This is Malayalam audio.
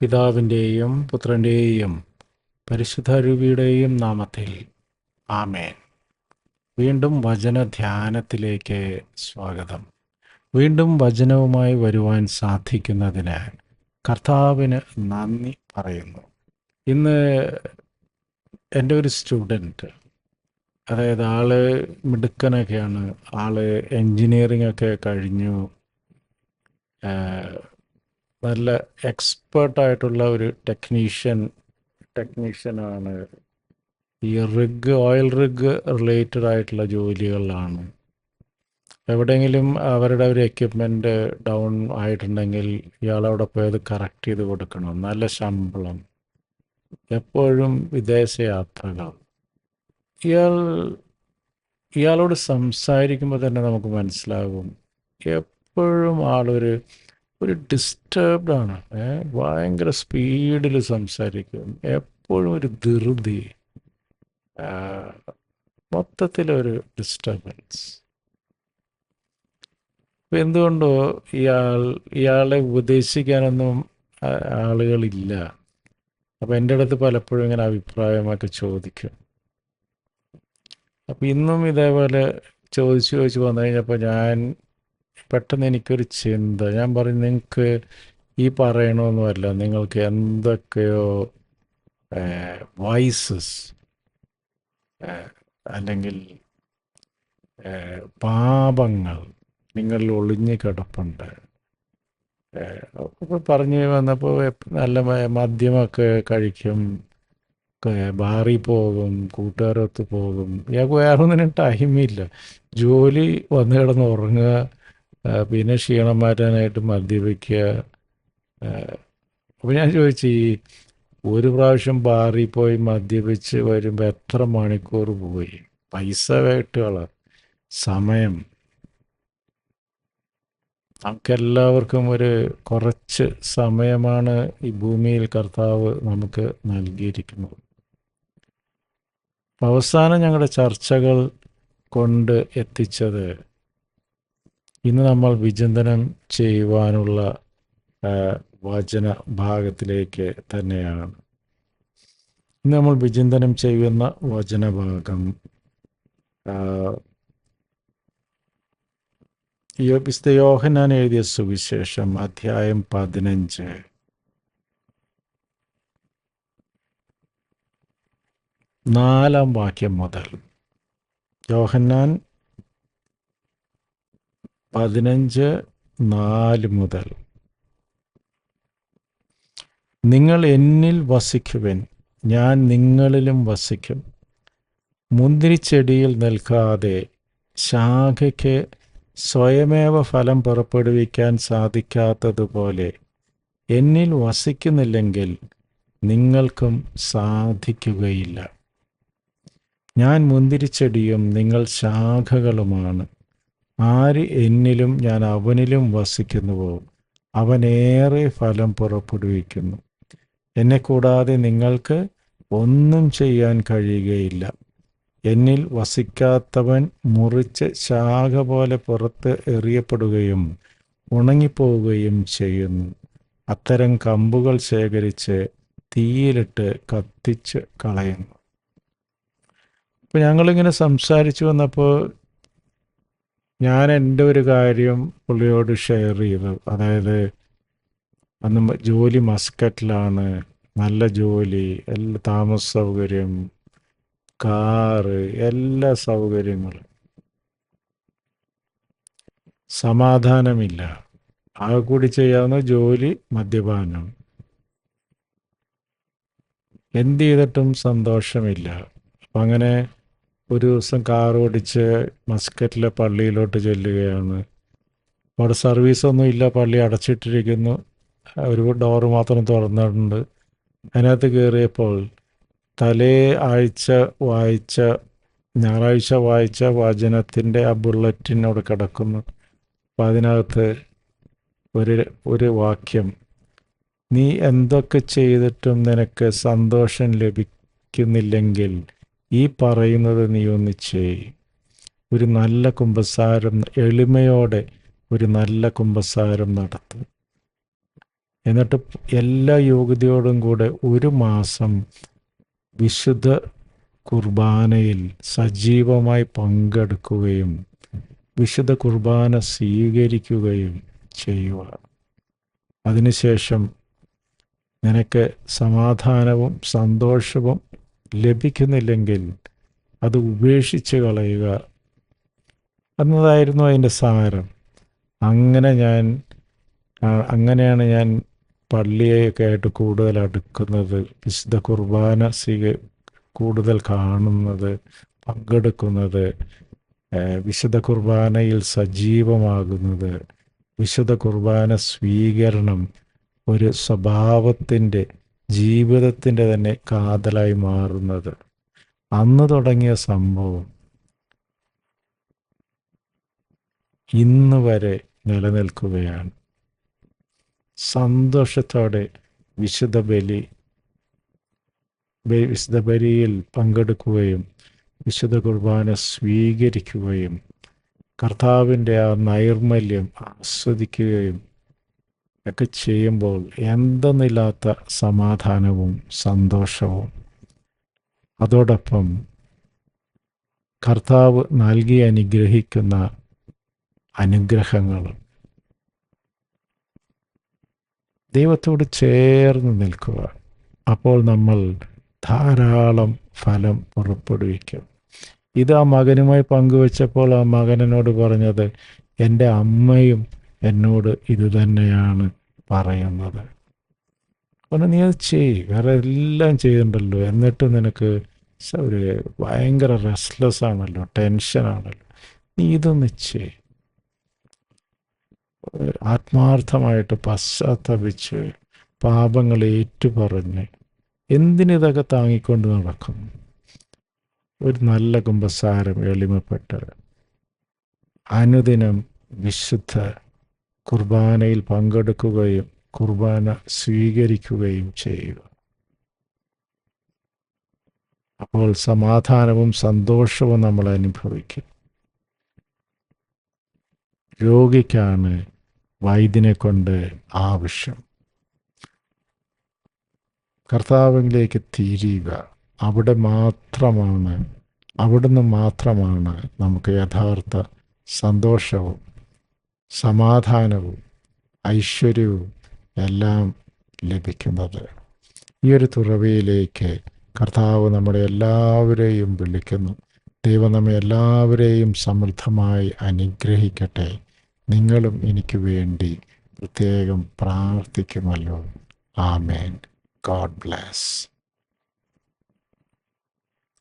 പിതാവിന്റെയും പുത്രന്റെയും പരിശുദ്ധരുവിയുടെയും നാമത്തിൽ. ആമേൻ. വീണ്ടും വചനധ്യാനത്തിലേക്ക് സ്വാഗതം. വീണ്ടും വചനവുമായി വരുവാൻ സാധിക്കുന്നതിന് കർത്താവിന് നന്ദി പറയുന്നു. ഇന്ന് എന്റെ ഒരു സ്റ്റുഡന്റ് അതായത് ആൾ മിടുക്കനൊക്കെയാണ്. ആൾ എൻജിനീയറിംഗ് ഒക്കെ കഴിഞ്ഞു നല്ല എക്സ്പേർട്ടായിട്ടുള്ള ഒരു ടെക്നീഷ്യൻ ടെക്നീഷ്യനാണ് ഈ റിഗ് ഓയിൽ റിഗ് റിലേറ്റഡ് ആയിട്ടുള്ള ജോലികളിലാണ് എവിടെയെങ്കിലും അവരുടെ ഒരു എക്യുപ്മെന്റ് ഡൗൺ ആയിട്ടുണ്ടെങ്കിൽ ഇയാളവിടെ പോയി അത് കറക്റ്റ് ചെയ്ത് കൊടുക്കണം. നല്ല ശമ്പളം. എപ്പോഴും വിദേശ യാത്രകൾ ഇയാൾ ഇയാളോട് സംസാരിക്കുമ്പോൾ തന്നെ നമുക്ക് മനസ്സിലാകും. എപ്പോഴും ആളൊരു ഒരു ഡിസ്റ്റർബ്ഡ് ആണ്. ഭയങ്കര സ്പീഡിൽ സംസാരിക്കും. എപ്പോഴും ഒരു ധൃതി. മൊത്തത്തിലൊരു ഡിസ്റ്റർബൻസ് എന്തുകൊണ്ടോ ഇയാൾ ഇയാളെ ഉപദേശിക്കാനൊന്നും ആളുകളില്ല. അപ്പം എന്റെ അടുത്ത് പലപ്പോഴും ഇങ്ങനെ അഭിപ്രായമൊക്കെ ചോദിക്കും. അപ്പം ഇന്നും ഇതേപോലെ ചോദിച്ചു ചോദിച്ചു വന്നു കഴിഞ്ഞപ്പോൾ ഞാൻ പെട്ടെന്ന് എനിക്കൊരു ചിന്ത. ഞാൻ പറയും നിങ്ങൾക്ക് ഈ പറയണമെന്നുമല്ല നിങ്ങൾക്ക് എന്തൊക്കെയോ വോയിസസ് അല്ലെങ്കിൽ പാപങ്ങൾ നിങ്ങളിൽ ഒളിഞ്ഞു കിടപ്പുണ്ട്. പറഞ്ഞു വന്നപ്പോൾ നല്ല മദ്യമൊക്കെ കഴിക്കും ബാറി പോകും കൂട്ടുകാരൊത്ത് പോകും. ഇയാൾക്ക് വേറെ ഒന്നിനും ടൈമില്ല ജോലി വന്ന് കിടന്ന് ഉറങ്ങുക പിന്നെ ക്ഷീണം മാറ്റാനായിട്ട് മദ്യപിക്കുക അപ്പോൾ ഞാൻ ചോദിച്ചു ഈ ഒരു പ്രാവശ്യം ബാറിൽ പോയി മദ്യപിച്ച് വരുമ്പോൾ എത്ര മണിക്കൂർ പോയി? പൈസ വേട്ടുകള സമയം. നമുക്കെല്ലാവർക്കും ഒരു കുറച്ച് സമയമാണ് ഈ ഭൂമിയിൽ കർത്താവ് നമുക്ക് നൽകിയിരിക്കുന്നത്. അപ്പൊ അവസാനം ഞങ്ങളുടെ ചർച്ചകൾ കൊണ്ട് എത്തിച്ചത് ഇന്ന് നമ്മൾ വിചിന്തനം ചെയ്യുവാനുള്ള വചന ഭാഗത്തിലേക്ക് തന്നെയാണ്. ഇന്ന് നമ്മൾ വിചിന്തനം ചെയ്യുന്ന വചനഭാഗം യോഹനാൻ എഴുതിയ സുവിശേഷം അധ്യായം പതിനഞ്ച്. നാലാം വാക്യം മുതൽ. യോഹന്നാൻ പതിനഞ്ച് നാല് മുതൽ. നിങ്ങൾ എന്നിൽ വസിക്കുവൻ. ഞാൻ നിങ്ങളിലും വസിക്കും. മുന്തിരിച്ചെടിയിൽ നിൽക്കാതെ ശാഖയ്ക്ക് സ്വയമേവ ഫലം പുറപ്പെടുവിക്കാൻ സാധിക്കാത്തതുപോലെ എന്നിൽ വസിക്കുന്നില്ലെങ്കിൽ നിങ്ങൾക്കും സാധിക്കുകയില്ല. ഞാൻ മുന്തിരിച്ചെടിയും നിങ്ങൾ ശാഖകളുമാണ്. ആര് എന്നിലും ഞാൻ അവനിലും വസിക്കുന്നുവോ? അവനേറെ ഫലം പുറപ്പെടുവിക്കുന്നു. എന്നെ കൂടാതെ നിങ്ങൾക്ക് ഒന്നും ചെയ്യാൻ കഴിയുകയില്ല. എന്നിൽ വസിക്കാത്തവൻ മുറിച്ച് ശാഖ പോലെ പുറത്ത് എറിയപ്പെടുകയും ഉണങ്ങിപ്പോവുകയും ചെയ്യുന്നു. അത്തരം കമ്പുകൾ ശേഖരിച്ച് തീയിലിട്ട് കത്തിച്ച് കളയുന്നു. അപ്പം ഞങ്ങളിങ്ങനെ സംസാരിച്ചു വന്നപ്പോൾ ഞാൻ എന്റെ ഒരു കാര്യം പുള്ളിയോട് ഷെയർ ചെയ്തു. അതായത് അന്ന് ജോലി മസ്കറ്റിലാണ്. നല്ല ജോലി എല്ലാ താമസ സൗകര്യം കാറ് എല്ലാ സൗകര്യങ്ങളും. സമാധാനമില്ല. ആകെ കൂടി ചെയ്യാവുന്ന ജോലി മദ്യപാനം. എന്ത് ചെയ്തിട്ടും സന്തോഷമില്ല. അപ്പം അങ്ങനെ ഒരു ദിവസം കാർ ഓടിച്ച് മസ്കറ്റിലെ പള്ളിയിലോട്ട് ചെല്ലുകയാണ്. അവിടെ സർവീസൊന്നും ഇല്ല. പള്ളി അടച്ചിട്ടിരിക്കുന്നു. ഒരു ഡോറ് മാത്രം തുറന്നിട്ടുണ്ട്. അതിനകത്ത് കയറിയപ്പോൾ തലേ ആഴ്ച വായിച്ച ഞായറാഴ്ച വായിച്ച വചനത്തിന്റെ ആ ബുള്ളറ്റിനോട് കിടക്കുന്നു. അപ്പം അതിനകത്ത് ഒരു ഒരു വാക്യം നീ എന്തൊക്കെ ചെയ്തിട്ടും നിനക്ക് സന്തോഷം ലഭിക്കുന്നില്ലെങ്കിൽ ഈ പറയുന്നത് നീ ഒന്ന് ചെയ്. ഒരു നല്ല കുമ്പസാരം എളിമയോടെ ഒരു നല്ല കുമ്പസാരം നടത്തും. എന്നിട്ട് എല്ലാ യോഗ്യതയോടും കൂടെ ഒരു മാസം വിശുദ്ധ കുർബാനയിൽ സജീവമായി പങ്കെടുക്കുകയും വിശുദ്ധ കുർബാന സ്വീകരിക്കുകയും ചെയ്യുക അതിനുശേഷം നിനക്ക് സമാധാനവും സന്തോഷവും ലഭിക്കുന്നില്ലെങ്കിൽ അത് ഉപേക്ഷിച്ച് കളയുക എന്നതായിരുന്നു അതിന്റെ സാരം. അങ്ങനെ ഞാൻ അങ്ങനെയാണ് ഞാൻ പള്ളിയൊക്കെ ആയിട്ട് കൂടുതൽ അടുക്കുന്നത്. വിശുദ്ധ കുർബാന സ്വീക കൂടുതൽ കാണുന്നത് പങ്കെടുക്കുന്നത് വിശുദ്ധ കുർബാനയിൽ സജീവമാകുന്നത് വിശുദ്ധ കുർബാന സ്വീകരണം ഒരു സ്വഭാവത്തിന്റെ ജീവിതത്തിന്റെ തന്നെ കാതലായി മാറുന്നത്. അന്ന് തുടങ്ങിയ സംഭവം ഇന്ന് വരെ നിലനിൽക്കുകയാണ്. സന്തോഷത്തോടെ വിശുദ്ധ ബലി വിശുദ്ധ ബലിയിൽ പങ്കെടുക്കുകയും വിശുദ്ധ കുർബാന സ്വീകരിക്കുകയും കർത്താവിന്റെ ആ നൈർമല്യം ആസ്വദിക്കുകയും ഒക്കെ ചെയ്യുമ്പോൾ എന്തെന്നില്ലാത്ത സമാധാനവും സന്തോഷവും. അതോടൊപ്പം കർത്താവ് നൽകി അനുഗ്രഹിക്കുന്ന അനുഗ്രഹങ്ങൾ ദൈവത്തോട് ചേർന്ന് നിൽക്കുക. അപ്പോൾ നമ്മൾ ധാരാളം ഫലം പുറപ്പെടുവിക്കും. ഇത് ആ മകനുമായി പങ്കുവച്ചപ്പോൾ ആ മകനോട് പറഞ്ഞത് എന്റെ അമ്മയും എന്നോട് ഇതുതന്നെയാണ് പറയുന്നത്. അപ്പോൾ നീ അത് ചെയ് വേറെ എല്ലാം ചെയ്യുന്നുണ്ടല്ലോ. എന്നിട്ടും നിനക്ക് ഒരു ഭയങ്കര റെസ്റ്റ്ലെസ് ആണല്ലോ. ടെൻഷനാണല്ലോ നീ ഇതൊന്ന് ചെയ് ആത്മാർത്ഥമായിട്ട് പശ്ചാത്തപിച്ച് പാപങ്ങൾ ഏറ്റുപറഞ്ഞ് എന്തിനിതൊക്കെ താങ്ങിക്കൊണ്ട് നടക്കും? ഒരു നല്ല കുമ്പസാരം എളിമപ്പെട്ട് അനുദിനം വിശുദ്ധ കുർബാനയിൽ പങ്കെടുക്കുകയും കുർബാന സ്വീകരിക്കുകയും ചെയ്യുക. അപ്പോൾ സമാധാനവും സന്തോഷവും നമ്മൾ അനുഭവിക്കും. രോഗിക്കാണ് വൈദ്യനെ കൊണ്ട് ആവശ്യം. കർത്താവിലേക്ക് തിരിയുക. അവിടെ മാത്രമാണ് അവിടുന്ന് മാത്രമാണ് നമുക്ക് യഥാർത്ഥ സന്തോഷവും സമാധാനവും ഐശ്വര്യവും എല്ലാം ലഭിക്കുന്നത് ഈ ഒരു തുറവിയിലേക്ക് കർത്താവ് നമ്മുടെ എല്ലാവരെയും വിളിക്കുന്നു. ദൈവം നമ്മെ എല്ലാവരെയും സമൃദ്ധമായി അനുഗ്രഹിക്കട്ടെ. നിങ്ങളും എനിക്ക് വേണ്ടി പ്രത്യേകം പ്രാർത്ഥിക്കുമല്ലോ. ആമേൻ. ഗോഡ് ബ്ലാസ്.